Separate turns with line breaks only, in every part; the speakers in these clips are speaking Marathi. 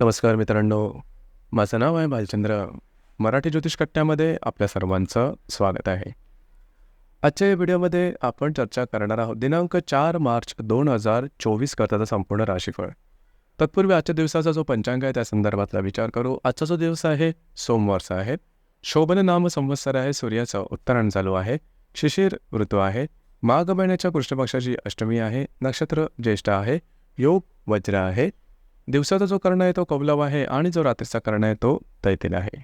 नमस्कार मित्रांनो. माझं नाव आहे भालचंद्र मराठी ज्योतिष कट्ट्यामध्ये आपल्या सर्वांचं स्वागत आहे. आजच्या या व्हिडिओमध्ये आपण चर्चा करणार आहोत दिनांक चार मार्च दोन हजार चोवीस करताचा संपूर्ण राशीफळ. तत्पूर्वी आजच्या दिवसाचा जो पंचांग आहे त्या संदर्भातला विचार करू. आजचा जो दिवस आहे सोमवारचा आहे. शोभन नाम संवत्सर आहे सूर्याचं उत्तरायण चालू आहे. शिशिर ऋतू आहे. माघ महिन्याच्या कृष्णपक्षाची अष्टमी आहे. नक्षत्र ज्येष्ठ आहे. योग वज्र आहे. दिवसाचा जो कर्ण आहे तो कौलव आहे आणि जो रात्रीचा कर्ण आहे तो तैतील आहे.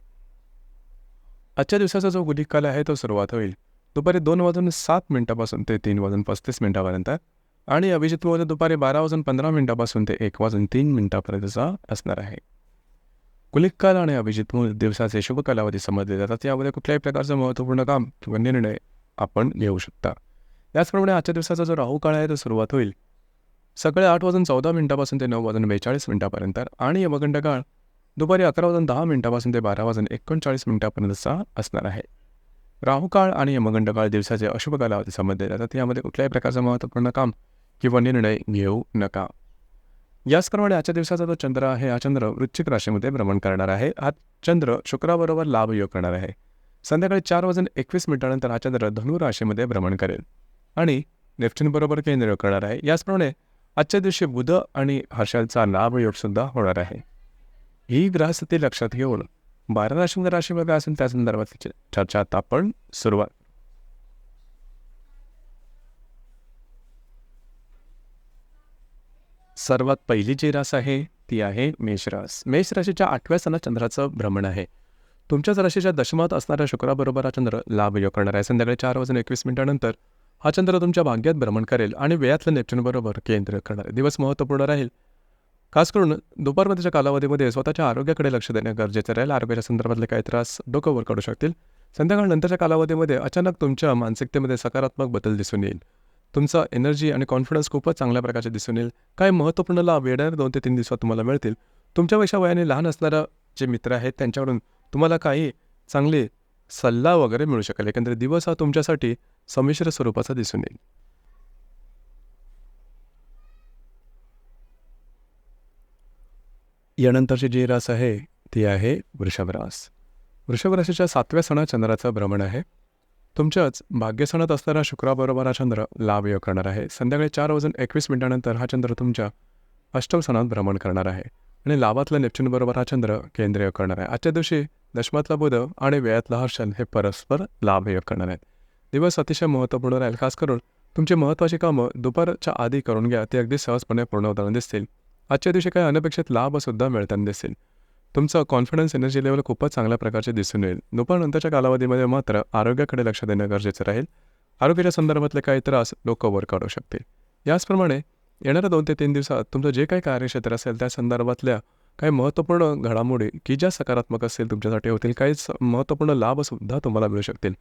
आजच्या दिवसाचा जो गुलिक काल आहे तो सुरुवात होईल. दुपारी दोन वाजून सात मिनिटापासून ते तीन वाजून पस्तीस मिनिटापर्यंत आणि अभिजित मुहूर्त दुपारी बारा वाजून पंधरा मिनिटापासून ते एक वाजून तीन मिनिटापर्यंतचा असणार आहे. कुलिक काल आणि अभिजित दिवसाचे शुभ कालावधी समजले जातात. यामध्ये कुठल्याही प्रकारचं महत्त्वपूर्ण काम किंवा निर्णय आपण घेऊ शकता. त्याचप्रमाणे आजच्या दिवसाचा जो राहू काळ आहे तो सुरुवात होईल. सकाळी आठ वाजून चौदा मिनिटापासून ते नऊ वाजून बेचाळीस मिनिटापर्यंत आणि यमगंड काळ दुपारी अकरा वाजून दहा मिनिटापासून ते बारा वाजून एकोणचाळीस मिनिटापर्यंतचा असणार आहे. राहुकाळ आणि यमगंड काळ दिवसाचे अशुभ कालावधी समजले जातात यामध्ये कुठल्याही प्रकारचं महत्त्वपूर्ण काम किंवा निर्णय घेऊ नका. याचप्रमाणे आजच्या दिवसाचा जो चंद्र आहे हा चंद्र वृश्चिक राशीमध्ये भ्रमण करणार आहे. हा चंद्र शुक्राबरोबर लाभ योग करणार आहे. संध्याकाळी चार वाजून एकवीस मिनिटानंतर हा चंद्र धनु राशीमध्ये भ्रमण करेल आणि नेप्च्यूनबरोबर केंद्र करणार आहे. याचप्रमाणे आजच्या दिवशी बुध आणि हर्षांचा लाभयोगसुद्धा होणार आहे. ही ग्रहस्थिती लक्षात घेऊन बारा राशीमध्ये राशी बघा असेल त्या संदर्भातली चर्चा आता आपण सुरुवात सर्वात पहिली जी रास आहे ती आहे मेषरास मेष राशीच्या आठव्या सणात चंद्राचं भ्रमण आहे. तुमच्याच राशीच्या दशमात असणाऱ्या शुक्राबरोबर हा चंद्र लाभ योग करणार आहे. संध्याकाळी चार वाजून एकवीस मिनिटानंतर हा चंद्र तुमच्या भाग्यात भ्रमण करेल आणि वेळातलं नेपच्यूनबरोबर केंद्र करणार. दिवस महत्त्वपूर्ण राहील. खास करून दुपारमध्येच्या कालावधीमध्ये स्वतःच्या आरोग्याकडे लक्ष देणं गरजेचं राहील. आरोग्याच्या संदर्भातले काही त्रास डोकं वर काढू शकतील. संध्याकाळनंतरच्या कालावधीमध्ये अचानक तुमच्या मानसिकतेमध्ये सकारात्मक बदल दिसून येईल. तुमचा एनर्जी आणि कॉन्फिडन्स खूपच चांगल्या प्रकारचे दिसून येईल. काही महत्त्वपूर्ण लाभ येणाऱ्या दोन ते तीन दिवसात तुम्हाला मिळतील. तुमच्यापेक्षा वयाने लहान असणारा जे मित्र आहेत त्यांच्याकडून तुम्हाला काही चांगले सल्ला वगैरे मिळू शकेल. एकंदरीत दिवस हा तुमच्यासाठी संमिश्र स्वरूपाचा दिसून येईल. यानंतरची जी रास आहे ती आहे वृषभरास वृषभराशीच्या सातव्या सणात चंद्राचं भ्रमण आहे. तुमच्याच भाग्यसणात असणारा शुक्राबरोबर हा चंद्र लाभ योग करणार आहे. संध्याकाळी चार वाजून एकवीस मिनिटानंतर हा चंद्र तुमच्या अष्टम सणात भ्रमण करणार आहे. आणि लाभातल्या नेपच्यूनबरोबर हा चंद्र केंद्रीय करणार आहे. आजच्या दिवशी दशमातला बुध आणि वेळातला हर्षल हे परस्पर लाभ करणार आहेत. दिवस अतिशय महत्त्वपूर्ण राहील. खास करून तुमची महत्त्वाची कामं दुपारच्या आधी करून घ्या. ते अगदी सहजपणे पूर्ण होताना दिसतील. आजच्या दिवशी काही अनपेक्षित लाभसुद्धा मिळताना दिसतील. तुमचं कॉन्फिडन्स एनर्जी लेवल खूपच चांगल्या प्रकारचे दिसून येईल. दुपारनंतरच्या कालावधीमध्ये मात्र आरोग्याकडे लक्ष देणं गरजेचं राहील. आरोग्याच्या संदर्भातले काही त्रास लोक वर काढू शकतील. याचप्रमाणे येणाऱ्या दोन ते तीन दिवसात तुमचं जे काही कार्यक्षेत्र असेल त्या संदर्भातल्या काही महत्त्वपूर्ण घडामोडी की ज्या सकारात्मक असतील तुमच्यासाठी होतील काही महत्त्वपूर्ण लाभसुद्धा तुम्हाला मिळू शकतील.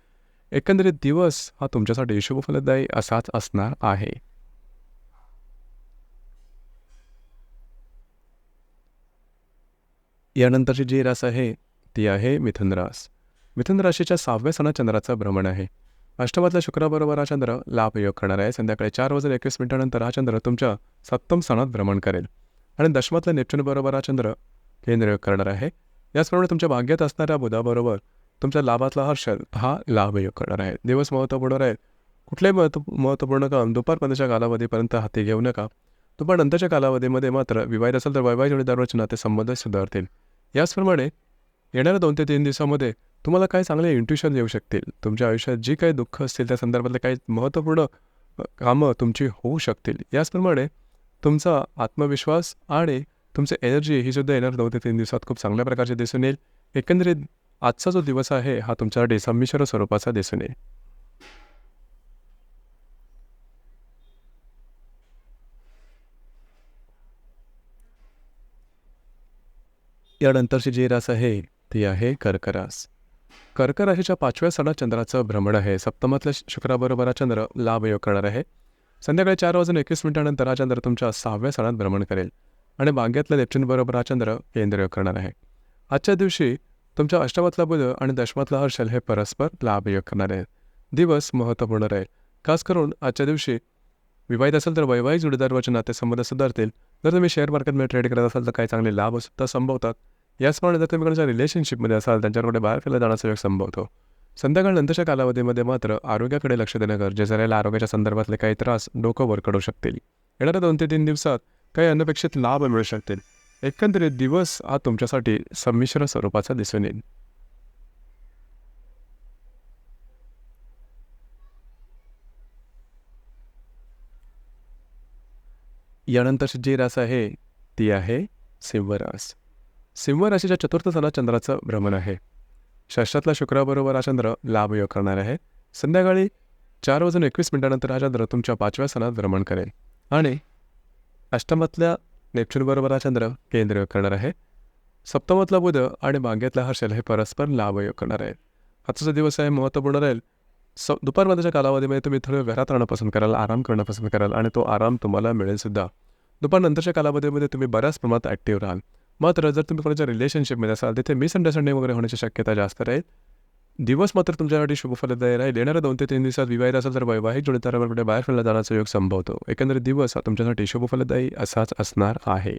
एकंदरीत दिवस हा तुमच्यासाठी शुभफलदायी असाच असणार आहे. यानंतरची जी रास आहे ती आहे मिथुन रास. मिथुन राशीच्या सहाव्या सणा चंद्राचं भ्रमण आहे. अष्टमातल्या शुक्राबरोबर हा चंद्र लाभयोग करणार आहे. संध्याकाळी चार वाजून एकवीस मिनिटानंतर हा चंद्र तुमच्या सप्तम सणात भ्रमण करेल. आणि दशमातल्या नेपच्यूनबरोबर हा चंद्र केंद्र करणार आहे. याचप्रमाणे तुमच्या भाग्यात असणाऱ्या बुधाबरोबर तुमच्या लाभातला हर्षल हा लाभ योग करणार आहे. दिवस महत्त्वपूर्ण राहील. कुठलेही महत्त्व महत्त्वपूर्ण काम दुपारपर्यंतच्या कालावधीपर्यंत हाती घेऊ नका. दुपारनंतरच्या कालावधीमध्ये मात्र विवाहित असेल तर वैवाहिक जोडीदाराचे नाते संबंध सुधारतील. याचप्रमाणे येणाऱ्या दोन ते तीन दिवसामध्ये तुम्हाला काही चांगले इंट्युशन येऊ शकतील. तुमच्या आयुष्यात जी काही दुःख असतील त्या संदर्भातले काही महत्त्वपूर्ण कामं तुमची होऊ शकतील. याचप्रमाणे तुमचा आत्मविश्वास आणि तुमचे एनर्जी ही सुद्धा येणार दोन ते तीन दिवसात. खूप चांगल्या प्रकारचे दिसून येईल. एकंदरीत आजचा जो दिवस आहे हा तुमच्यासाठी संमिश्र स्वरूपाचा दिसून येईल. यानंतरची जी रास आहे ती आहे कर्करास. कर्कराशीच्या कर्क राशीच्या पाचव्या सणात चंद्राचं भ्रमण आहे. सप्तमातल्या शुक्राबरोबर हा चंद्र लाभ योग करणार आहे. संध्याकाळी चार वाजून एकवीस मिनिटानंतर हा चंद्र तुमच्या सहाव्या सणात भ्रमण करेल आणि बागेतल्या नेपच्यूनबरोबर हा चंद्र केंद्रीय करणार आहे. आजच्या दिवशी तुमच्या अष्टमातला बुध आणि दशमातला हर्षल हे परस्पर लाभ योग करणार आहेत. दिवस महत्त्वपूर्ण राहील. खास करून आजच्या दिवशी विवाहित असेल तर वैवाहिक जोडीदाराचे नातेसंबंध सुधारतील. जर तुम्ही शेअर मार्केटमध्ये ट्रेड करत असाल तर काही चांगले लाभ सुद्धा संभवतात. याचप्रमाणे जर तुम्ही कोणाच्या रिलेशनशिपमध्ये असाल त्यांच्याकडे बाहेर फिरला जाण्याचा योग संभवतो. संध्याकाळ नंतरच्या कालावधीमध्ये मात्र आरोग्याकडे लक्ष देणं गरजेचं राहील. आरोग्याच्या संदर्भातले काही त्रास डोकं वर काढू शकतील. येणाऱ्या दोन ते तीन दिवसात काही अनपेक्षित लाभ मिळू शकतील. एकंदरीत दिवस हा तुमच्यासाठी संमिश्र स्वरूपाचा दिसून येईल. यानंतरची जी रास आहे ती आहे सिंहरास सिंहराशीच्या सिंह चतुर्थ सणात चंद्राचं भ्रमण आहे. षष्ठातला शुक्राबरोबर हा चंद्र लाभयोग करणार आहे. संध्याकाळी चार वाजून एकवीस मिनिटानंतर हा चंद्र तुमच्या पाचव्या सणात भ्रमण करेल. आणि अष्टमातल्या नेपच्यूनबरोबर हा चंद्र केंद्रयोग करणार आहे. सप्तमातला बुध आणि माग्यातला हर्षल हे परस्पर लाभयोग करणार आहे आजचा दिवस आहे महत्त्वपूर्ण राहील. स दुपारमध्येच्या कालावधीमध्ये तुम्ही थोडं घरात राहणं पसंत कराल आराम करणं पसंत कराल आणि तो आराम तुम्हाला मिळेल सुद्धा. दुपारनंतरच्या कालावधीमध्ये तुम्ही बऱ्याच प्रमाणात ॲक्टिव्ह राहाल. मात्र जर तुम्ही कोणाच्या रिलेशनशिपमध्ये असाल तिथे मिसअंडरस्टँडिंग वगैरे होण्याची शक्यता जास्त राहील. दिवस मात्र तुमच्यासाठी शुभफलदायी राहील. येणाऱ्या दोन ते तीन दिवसात विवाहित असेल तर वैवाहिक जोडीदारावर कुठे बाहेर फिरला जाण्याचा योग संभवतो. एकंदरीत दिवस हा तुमच्यासाठी शुभफलदायी असाच असणार आहे.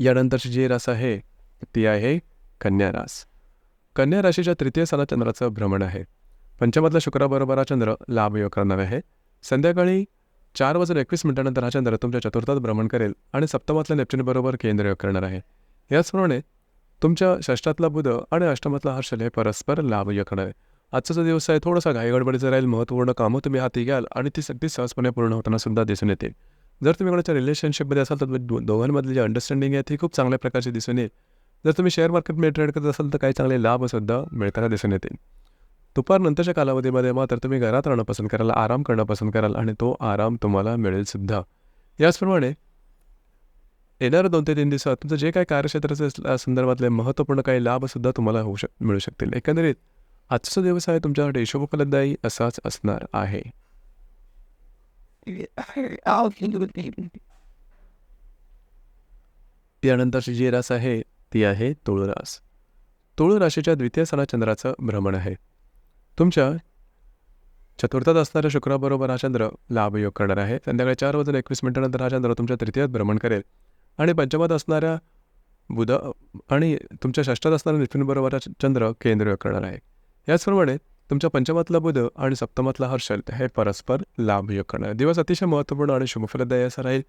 यानंतरची जी रास आहे ती आहे कन्या रास. कन्या राशीच्या तृतीय स्थानात चंद्राचं भ्रमण आहे. पंचमातला शुक्राबरोबर हा चंद्र लाभयोग करणार आहे. संध्याकाळी चार वाजून एकवीस मिनिटानंतर हा चंद्र तुमच्या चतुर्थात भ्रमण करेल आणि सप्तमातल्या नेप्च्यूनबरोबर केंद्रयोग करणार आहे. याचप्रमाणे तुमच्या षष्ठातला बुध आणि अष्टमातला हर्षल हे परस्पर लाभयोग करणार आहे. आजचा जो दिवस आहे थोडासा घाईगडबडीचा राहील महत्त्वपूर्ण कामं तुम्ही हाती घ्याल आणि ती सगळी सहजपणे पूर्ण होताना सुद्धा दिसून येतील जर तुम्ही कोणाच्या रिलेशनशिपमध्ये असाल तर दोघांमधली जी अंडरस्टँडिंग आहे ती खूप चांगल्या प्रकारची दिसून येईल. जर तुम्ही शेअर मार्केटमध्ये ट्रेड करत असाल तर काही चांगले लाभसुद्धा मिळताना दिसून येतील. दुपारनंतरच्या कालावधीमध्ये मात्र तुम्ही घरात राहणं पसंत कराल आराम करणं पसंत कराल आणि तो आराम तुम्हाला मिळेल सुद्धा. याचप्रमाणे येणाऱ्या दोन ते तीन दिवसात तुमचं जे काही कार्यक्षेत्राचे संदर्भातले महत्त्वपूर्ण काही लाभसुद्धा तुम्हाला होऊ शक मिळू शकतील. एकंदरीत आजचा दिवस आहे तुमच्यासाठी शुभफलदायी असाच असणार आहे. त्यानंतरची जी रास आहे ती आहे तुळरास. तुळ राशीच्या द्वितीय सणा चंद्राचं भ्रमण आहे. तुमच्या चतुर्थात असणाऱ्या शुक्राबरोबर हा चंद्र लाभयोग करणार आहे. संध्याकाळी चार वाजून एकवीस मिनिटानंतर हा चंद्र तुमच्या तृतीयात भ्रमण करेल. आणि पंचमात असणाऱ्या बुध आणि तुमच्या षष्ठात असणाऱ्या निपुणबरोबर हा चंद्र केंद्रयोग करणार आहे. याचप्रमाणे तुमच्या पंचमातला बुध आणि सप्तमातला हर्षल हे परस्पर लाभयोग करणार. दिवस अतिशय महत्त्वपूर्ण आणि शुभफलदायी असा राहील.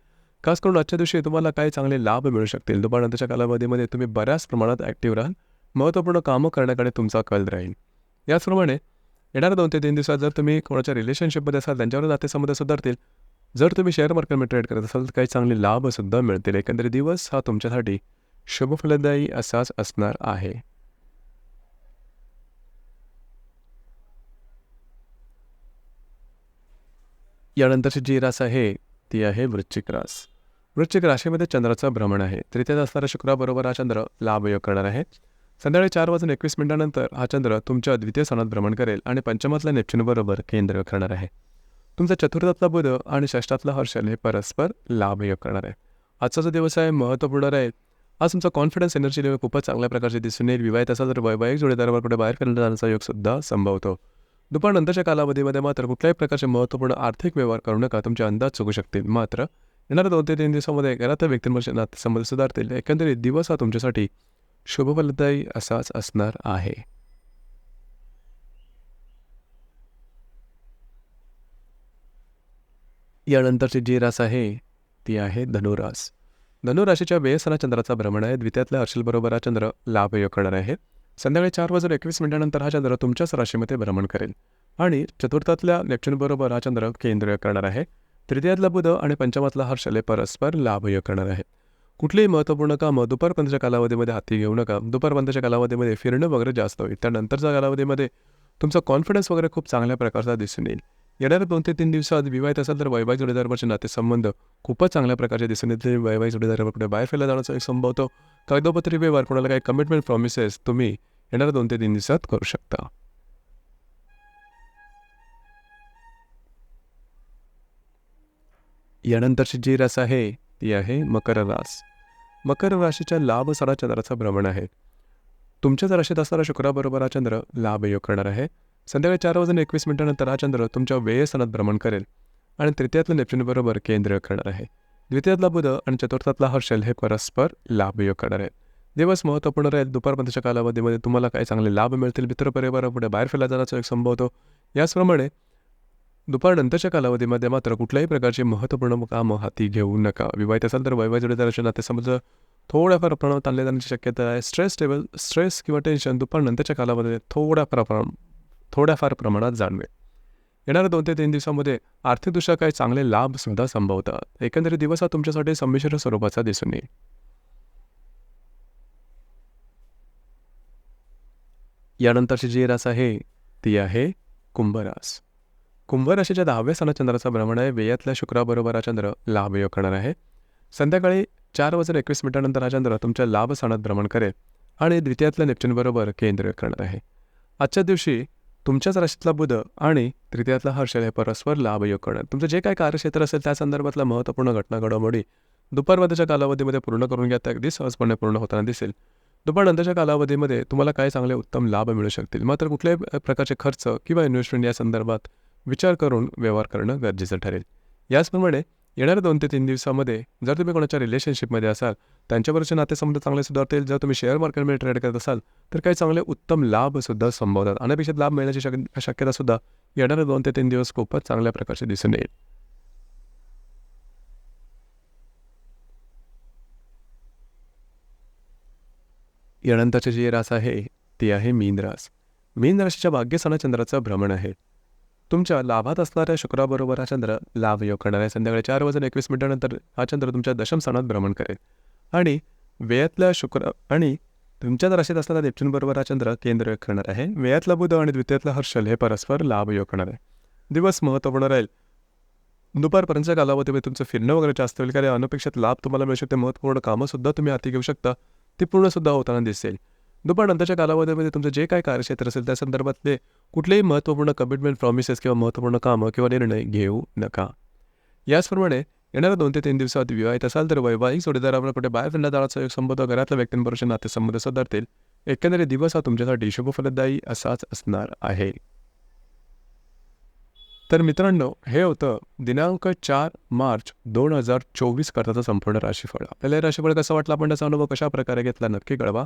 खास करून आजच्या दिवशी तुम्हाला काही चांगले लाभ मिळू शकतील. दुपारनंतरच्या कालावधीमध्ये तुम्ही बऱ्याच प्रमाणात ॲक्टिव्ह राहाल. महत्त्वपूर्ण कामं करण्याकडे तुमचा कल राहील. याचप्रमाणे येणाऱ्या दोन ते तीन दिवसात जर तुम्ही कोणाच्या रिलेशनशिपमध्ये असाल त्यांच्यावर नातेसंबंध सुधारतील. जर तुम्ही शेअर मार्केटमध्ये ट्रेड करत असाल तर काही चांगले लाभसुद्धा मिळतील. एकंदरीत दिवस हा तुमच्यासाठी शुभफलदायी असाच असणार आहे. यानंतरची जी रास आहे ती आहे वृश्चिक रास. वृश्चिक राशीमध्ये चंद्राचं भ्रमण आहे. तृतीयात असणाऱ्या शुक्राबरोबर हा चंद्र लाभयोग करणार आहे. संध्याकाळी चार वाजून एकवीस मिनिटानंतर हा चंद्र तुमच्या द्वितीय सणात भ्रमण करेल आणि पंचमातल्या नेपच्यूनबरोबर केंद्र करणार आहे. तुमचा चतुर्थातला बुध आणि षष्ठातला हर्षल हे परस्पर लाभयोग करणार आहे. आजचा जो दिवस आहे महत्त्वपूर्ण राहील. आज तुमचा कॉन्फिडन्स एनर्जी लेवल खूपच चांगल्या प्रकारचे दिसून येईल. विवाहित असा तर वैवाहिक जोडीदारावर कुठे बाहेर फिरण्याचा जाण्याचा योगसुद्धा संभवतो. दुपारनंतरच्या कालावधीमध्ये मात्र कुठल्याही प्रकारचे महत्त्वपूर्ण आर्थिक व्यवहार करू नका. तुमचे अंदाज चुकू शकतील. मात्र येणाऱ्या दोन ते तीन दिवसामध्ये घरात व्यक्तींमध्ये नातेसंबंध सुधारतील. एकंदरीत दिवस हा तुमच्यासाठी शुभफलदायी असाच असणार आहे. यानंतरची जी रास आहे ती आहे धनुरास. धनुराशीच्या वेयसना चंद्राचा भ्रमण आहे. द्वितीयातल्या अर्शलबरोबर हा चंद्र लाभयोग करणार आहे. संध्याकाळी चार वाजून एकवीस मिनिटानंतर हा चंद्र तुमच्याच राशीमध्ये भ्रमण करेल. आणि चतुर्थातल्या नेप्च्यूनबरोबर हा चंद्र केंद्रीय करणार आहे. तृतीयातला बुध आणि पंचमातला हर्षले परस्पर लाभयोग करणार आहे. कुठलीही महत्त्वपूर्ण कामं दुपारपर्यंतच्या कालावधीमध्ये हाती घेऊ नका. दुपारपर्यंतच्या कालावधीमध्ये फिरणं वगैरे जास्त होईल. त्यानंतरच्या कालावधीमध्ये तुमचा कॉन्फिडन्स वगैरे खूप चांगल्या प्रकारचा दिसून येईल. येणाऱ्या दोन ते तीन दिवसात विवाहित असेल तर वैवाहिक जोडीदारावरचे नातेसंबंध खूपच चांगल्या प्रकारचे दिसून येतील. वैवाहिक जोडीदारावर कुठे बाहेर फिरला जाण्याचा एक संभवतो कागदोपत्री व्यवहार कोणाला काही कमिटमेंट प्रॉमिसेस तुम्ही येणाऱ्या दोन ते तीन दिवसात करू शकता. यानंतरची जी रास आहे ती आहे मकर रास मकर राशीच्या लाभ सारा चंद्राचं भ्रमण आहे. तुमच्याच राशीत असणारा शुक्राबरोबर हा चंद्र लाभयोग करणार आहे? संध्याकाळी चार वाजून एकवीस मिनिटानंतर हा चंद्र तुमच्या वेयस्थानात भ्रमण करेल आणि तृतीयातलं नेपच्यूनबरोबर केंद्र करणार आहे. द्वितीयातला बुध आणि चतुर्थातला हर्षल हे परस्पर लाभयोग करणार आहेत. दिवस महत्त्वपूर्ण राहील. दुपारपर्यंतच्या कालावधीमध्ये तुम्हाला काही चांगले लाभ मिळतील. मित्रपरिवारापुढे बाहेर फिरला जाण्याचा एक संभवतो याचप्रमाणे दुपारनंतरच्या कालावधीमध्ये मात्र कुठल्याही प्रकारची महत्त्वपूर्ण कामं हाती घेऊ नका. विवाहित असाल तर वैवाहिक जोडीदाराच्या नातेसंबंध थोड्याफार प्रमाणात आणले जाण्याची शक्यता आहे. स्ट्रेस टेबल स्ट्रेस किंवा टेन्शन दुपारनंतरच्या कालामध्ये थोड्याफार प्रमाण थोड्याफार प्रमाणात जाणवे येणाऱ्या दोन ते तीन दिवसामध्ये आर्थिकदृष्ट्या काही चांगले लाभ सुद्धा संभवतात. एकंदरीत दिवस हा तुमच्यासाठी संमिश्र स्वरूपाचा दिसून येईल. यानंतरची जी रास आहे ती आहे कुंभरास. कुंभराशीच्या दहाव्या स्थानात चंद्राचा भ्रमण आहे. वेयातल्या शुक्राबरोबर हा चंद्र लाभयोग करणार आहे. संध्याकाळी चार वाजून एकवीस मिनिटानंतर हा चंद्र तुमच्या लाभ स्थानात भ्रमण करेल आणि द्वितीयातल्या नेपच्यूनबरोबर केंद्र करणार आहे. आजच्या दिवशी तुमच्याच राशीतला बुध आणि तृतीयातला हर्षल हे परस्पर लाभयोग करणार. तुमचं जे काही कार्यक्षेत्र असेल त्या संदर्भातला महत्त्वपूर्ण घटना घडामोडी दुपारमध्येच्या कालावधीमध्ये पूर्ण करून घ्या. त्या अगदी सहजपणे पूर्ण होताना दिसेल. दुपारनंतरच्या कालावधीमध्ये तुम्हाला काही चांगले उत्तम लाभ मिळू शकतील? मात्र कुठल्याही प्रकारचे खर्च किंवा इन्व्हेस्टमेंट या संदर्भात विचार करून व्यवहार करणं गरजेचं ठरेल. याचप्रमाणे येणाऱ्या दोन ते तीन दिवसामध्ये जर तुम्ही कोणाच्या रिलेशनशिपमध्ये असाल त्यांच्यावरचे नातेसंबंध चांगले सुधारतील जर तुम्ही शेअर मार्केटमध्ये ट्रेड करत असाल तर काही चांगले उत्तम लाभसुद्धा संभवतात. अनपेक्षित लाभ मिळण्याची शक शक्यतासुद्धा येणारे दोन ते तीन दिवस खूपच चांगल्या प्रकारचे दिसून येईल. यानंतरची जी रास आहे ती आहे मीन रास. मीन राशीच्या भाग्यस्थाना चंद्राचं भ्रमण आहे. तुमच्या लाभात असणाऱ्या शुक्राबरोबर हा चंद्र लाभ योग करणार आहे. संध्याकाळी चार वाजून एकवीस मिनिटानंतर हा चंद्र तुमच्या दशम स्थानात भ्रमण करेल. आणि वेळातल्या शुक्र आणि तुमच्या राशीत असणारा नेपच्यूनबरोबर हा चंद्र केंद्र करणार आहे. वेळातला बुध आणि द्वितीयातला हर्षल हे परस्पर लाभ योग करणार आहे. दिवस महत्त्वपूर्ण राहील. दुपारपर्यंतच्या कालावधीमध्ये तुमचं फिरणं वगैरे जास्त होईल कारण अनपेक्षित लाभ तुम्हाला मिळू शकते. महत्त्वपूर्ण कामंसुद्धा तुम्ही हाती घेऊ शकता. ती पूर्णसुद्धा होताना दिसेल. दुपारनंतरच्या कालावधीमध्ये तुमचं जे काय कार्यक्षेत्र असेल त्या संदर्भातले कुठलेही महत्त्वपूर्ण कमिटमेंट प्रॉमिसेस किंवा महत्त्वपूर्ण कामं किंवा निर्णय घेऊ नका. याचप्रमाणे येणाऱ्या दोन ते तीन दिवसात विवाहित असाल तर वैवाहिक जोडीदारावर कुठे बाहेर फिरण्यादाराचा एक संबंध घरातल्या व्यक्तींबरोबर नातेसंबंध सुधारतील. एकंदरीत दिवस हा तुमच्यासाठी शुभफलदायी असाच असणार आहे. तर मित्रांनो हे होतं दिनांक चार मार्च दोन हजार चोवीस करताचं संपूर्ण राशीफळ. आपल्याला हे राशीफळ कसं वाटलं? आपण त्याचा अनुभव कशा प्रकारे घेतला? नक्की कळवा.